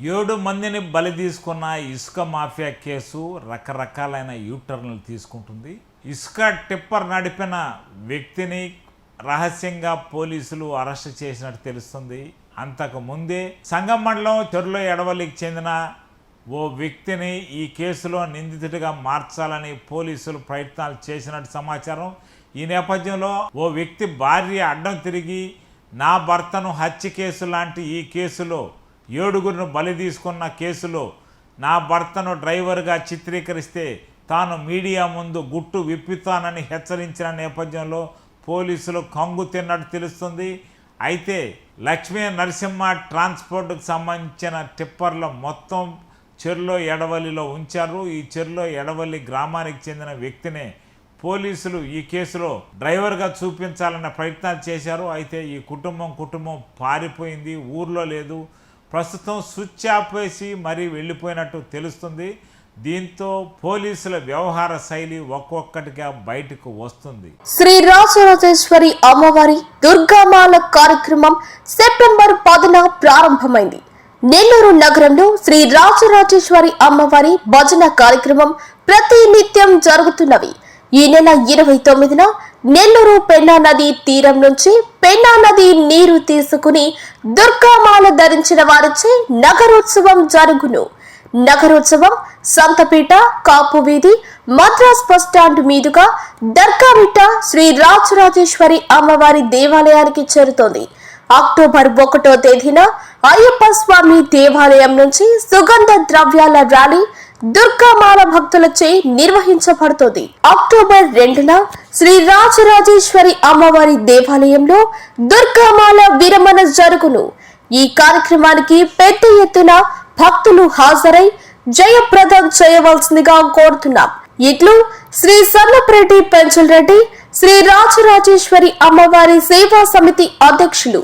ఏడు మందిని బలి తీసుకున్న ఇసుక మాఫియా కేసు రకరకాలైన యూటర్న్లు తీసుకుంటుంది. ఇసుక టిప్పర్ నడిపిన వ్యక్తిని రహస్యంగా పోలీసులు అరెస్ట్ చేసినట్టు తెలుస్తుంది. అంతకు ముందే సంగం మండలం చెరులో ఎడవల్లికి చెందిన ఓ వ్యక్తిని ఈ కేసులో నిందితుడిగా మార్చాలని పోలీసులు ప్రయత్నాలు చేసినట్టు సమాచారం. ఈ నేపథ్యంలో ఓ వ్యక్తి భార్య అడ్డం తిరిగి నా భర్తను హత్య కేసు లాంటి ఈ కేసులో ఏడుగురిని బలి తీసుకున్న కేసులో నా భర్తను డ్రైవర్గా చిత్రీకరిస్తే తాను మీడియా ముందు గుట్టు విప్పుతానని హెచ్చరించిన నేపథ్యంలో పోలీసులు కంగు తిన్నట్టు తెలుస్తుంది. అయితే లక్ష్మీ నరసింహ ట్రాన్స్పోర్ట్కు సంబంధించిన టిప్పర్ల మొత్తం చెర్లో ఎడవల్లిలో ఉంచారు. ఈ చెర్లో ఎడవల్లి గ్రామానికి చెందిన వ్యక్తినే పోలీసులు ఈ కేసులో డ్రైవర్గా చూపించాలన్న ప్రయత్నాలు చేశారు. అయితే ఈ కుటుంబం కుటుంబం పారిపోయింది. ఊర్లో లేదు. ప్రస్తుతం స్విచ్ ఆఫ్ వేసి మరీ వెళ్ళిపోయినట్టు తెలుస్తుంది. దీంతో పోలీసుల వ్యవహార శైలి ఒక్కొక్కటిగా బయటకు వస్తుంది. శ్రీ రాజరాజేశ్వరి అమ్మవారి దుర్గామాల కార్యక్రమం సెప్టెంబర్ పదున ప్రారంభమైంది. నెల్లూరు నగరంలో శ్రీ రాజరాజేశ్వరి అమ్మవారి భజన కార్యక్రమం ప్రతి నిత్యం జరుగుతున్నవి ఈ నెల ఇరవై తొమ్మిదిన నెల్లూరు పెన్నా నది తీరం నుంచి పెన్నా నది నీరు తీసుకుని దుర్గామాల ధరించిన వారిచే నగరోత్సవం జరుగును. నగరోత్సవం సంతపేట కాపు వీధి మద్రాస్ బస్ స్టాండ్ మీదుగా దర్గామిట్ట శ్రీ రాజరాజేశ్వరి అమ్మవారి దేవాలయానికి చేరుతోంది. అక్టోబర్ ఒకటో తేదీన అయ్యప్ప స్వామి దేవాలయం నుంచి సుగంధ ద్రవ్యాల ర్యాలీ దుర్గామాల భక్తులచే నిర్వహించబడుతోంది. అక్టోబర్ రెండున శ్రీ రాజరాజేశ్వరి అమ్మవారి దేవాలయంలో దుర్గామాల విరమణ జరుగును. ఈ కార్యక్రమానికి పెద్ద ఎత్తున భక్తులు హాజరై జయప్రదం చేయవలసిందిగా కోరుతున్నాం. ఇట్లు శ్రీ సన్నపరెడ్డి పెంచల్ రెడ్డి శ్రీ రాజరాజేశ్వరి అమ్మవారి సేవా సమితి అధ్యక్షులు